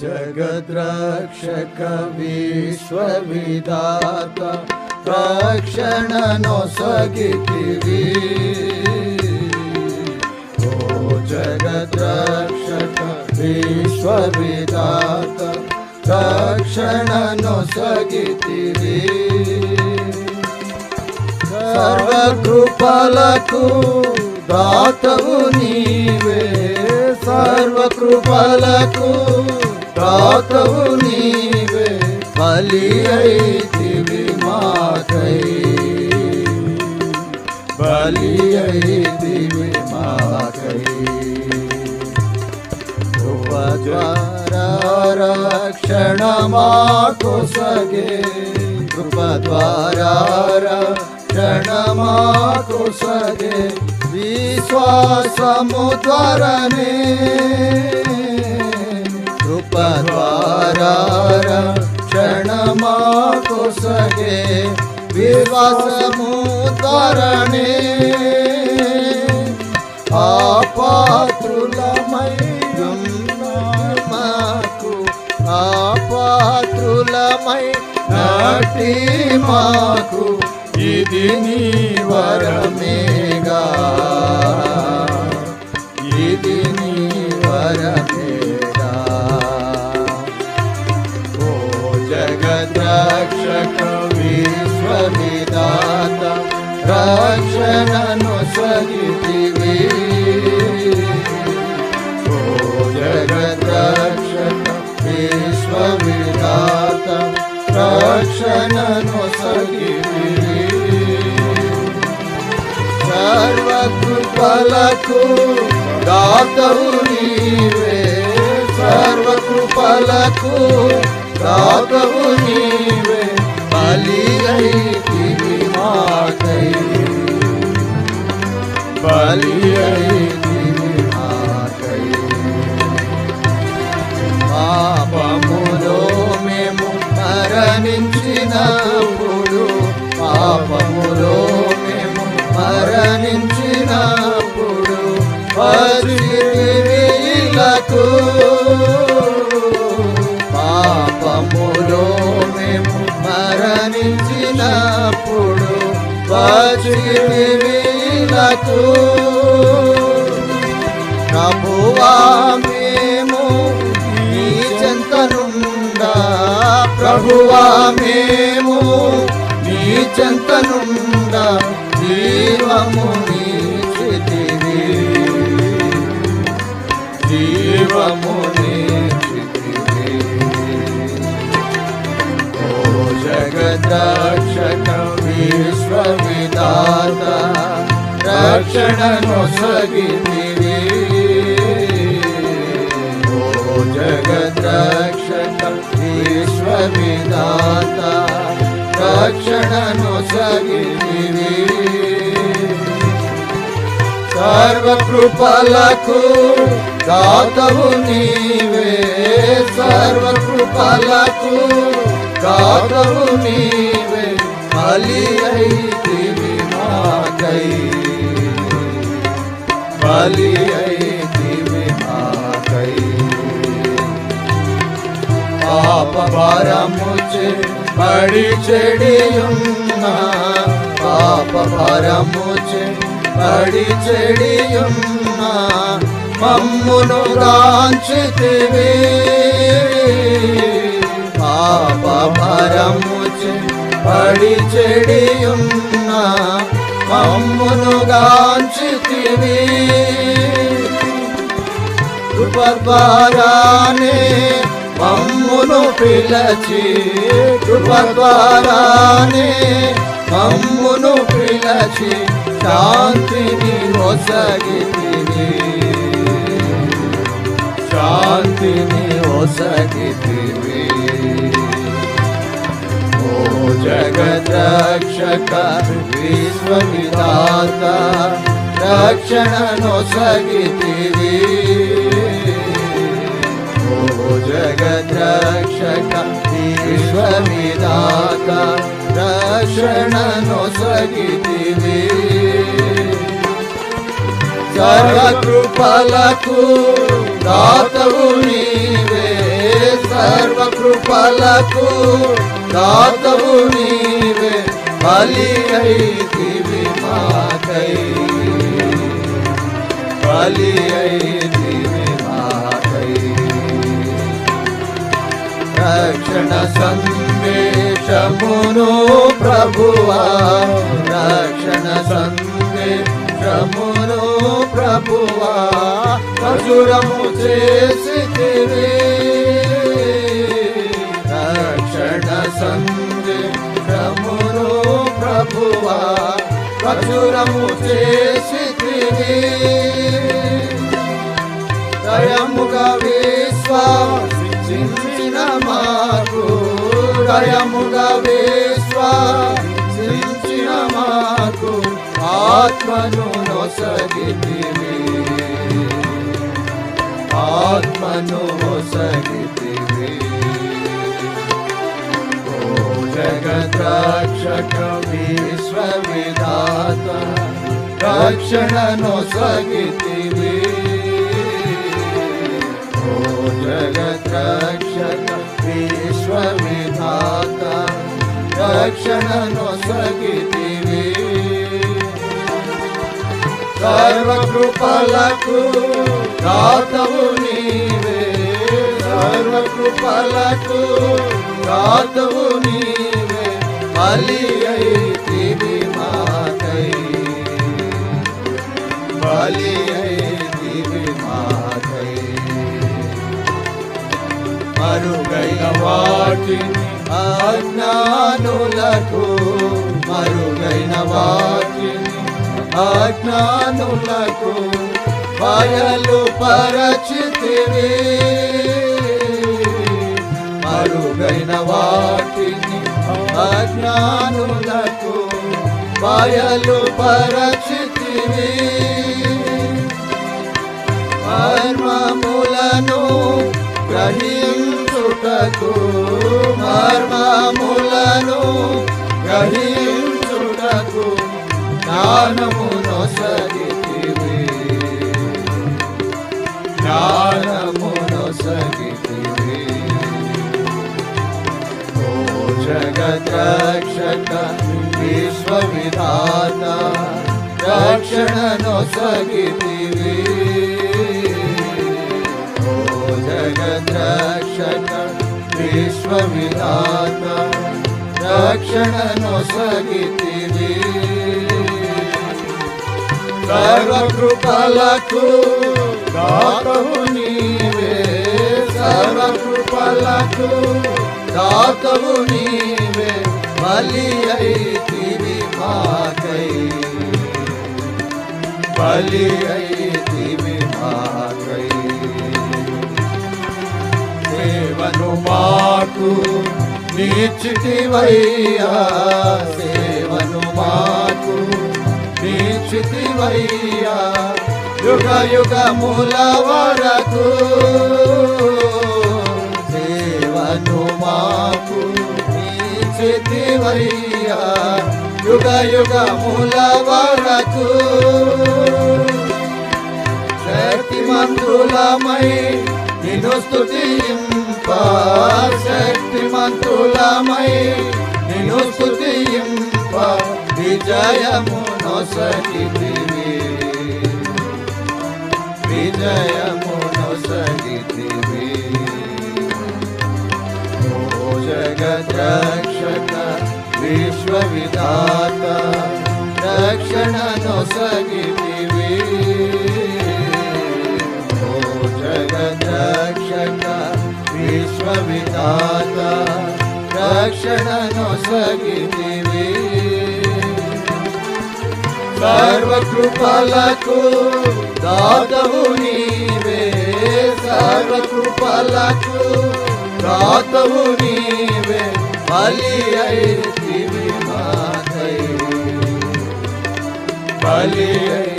जगद्राक्ष रक्षणनो नगति ओ जगद्रक्षक विश्वविदाता रक्षणनो कविश्वविदाण सर्वकृपलकु सर्वकृपलक्रात नीवे सर्वकृपलकु ರಾತವು ನೀವೇ ಬಲಿಯೈತಿವಿ ಮಾತೈ ಬಲಿಯೈತಿವಿ ಮಾತೈ ಉಪದ್ವಾರ ರಕ್ಷಣ ಮಾಕೋ ಸಗೆ ಉಪದ್ವಾರ ರಕ್ಷಣ ಮಾಕೋ ಸಗೆ ವಿಶ್ವಾಸ ಮುದ್ವರನೇ ద్వారా రక్షణ మాకు సగే విశ్వాసము ద్వారానే ఆపాత్రులమై మాకు ఆపాత్రులమై నాటి మాకు ఇది నీ వరమే ಅಕ್ಷರನು ಸ್ವಗಿತಿವಿ ಓ ಜಗದಕ್ಷಣ ವಿಶ್ವವಿಧಾತ ರಕ್ಷಣನು ಸಗಿವಿ ಸರ್ವಕೃಪಲಕು ದಾತವು ನೀವೇ ಸರ್ವಕೃಪಲಕು ದಾತ పరిలకు ప్రభువా మేము నీ చెంతనుండా. ప్రభువా మేము నీ చెంతనుండా. జీవము నీచితివి జీవము నీచితివి ఓ జగద్రక్షక విశ్వవిదాత రక్షణను సగితివి ఓ జగద్రక్షక విశ్వవిదాత రక్షణను సగితివి సర్వకృపలకు దాతవు నీవే సర్వకృపలకు దాతవు నీవే बलि ऐति बिना कई बलि ऐति बिना कई पाप परमुचे പഠിച്ചെടിയുന്ന പാപപരമുച്ച് പഠിച്ചെടിയുന്ന മമ്മുനു കാഞ്ചിതിവേ പാപപരമുച്ച് పడి చెడియున్న మమ్మును గాంచితివి. కృపద్వారానే మమ్మును పిలచి కృపద్వారానే మమ్మును పిలచి శాంతిని ఒసగితివి. శాంతిని ఒసగితివి. जगदक्षक विश्वविदाता दक्षण ओ जगद्रक्षक विश्वमिदाण नो स्गिवे सर्वकृलको दात उ सर्वकृपालको దాతవు నీవే బలి అయితివి మాకై. బలి అయితివి మాకై. రక్షణ సందేశమును ప్రభువా రక్షణ సందేశమును ప్రభువా మధురము చేసితివి. రక్షణ ప్రభువా మధురము చేసితివి దయముగా విశ్వాసించిన మాకు దయముగా విశ్వాసించిన మాకు ఆత్మను నొసగితివి ఆత్మను నొసగితివి ఓ रक्षकवि विश्वविधाता रक्षणनो स्वगितिवे ओ जगद्रक्षक विश्वविधाता रक्षणनो स्वगितिवे सर्वकृपलकु दातवु नीवे। सर्वकृपलकु दातवु नीवे। బలి అయితివి మాకై బలి అయితివి మాకై మరుగైన వాటిని అజ్ఞానులకు మరుగైన వాటిని అజ్ఞానులకు బయలు పరచితివి మరుగైన వాటిని జ్ఞానులకు బయలు పరచితివి. మర్మములను గ్రహించుటకు మర్మములను గ్రహించుటకు జ్ఞానమును रक्षक विश्वविधाता रक्षणनो सगितिवि ओ जगद्रक्षक विश्वविधाता रक्षणनो सगितिवि सर्वकृपलकु दातु नीवे सर्वकृपलकु దాతవు నీవే బలి అయితివి మాకై. బలి అయితివి మాకై. సేవను మాకు నీచితివయ్యా సేవను మాకు నీచితివయ్యా యుగ యుగముల వరకు నీచితివయ్యా యుగ యుగముల వరకు శక్తిమంతులమై నిన్ను స్తుతింప శక్తిమంతులమై నిన్ను స్తుతింప విజయమును సగితివి విజయమును సగితివి ఓ జగద్రక్షక विश्वविधाता दक्षिणनो सगितिवे ओ जगद्रक्षक, विश्वविधाता दक्षिणनो सगितिवे सर्वकृपलकु दातवु नीवे, सर्वकृपलकु दातवु वे बलियैते Hallelujah.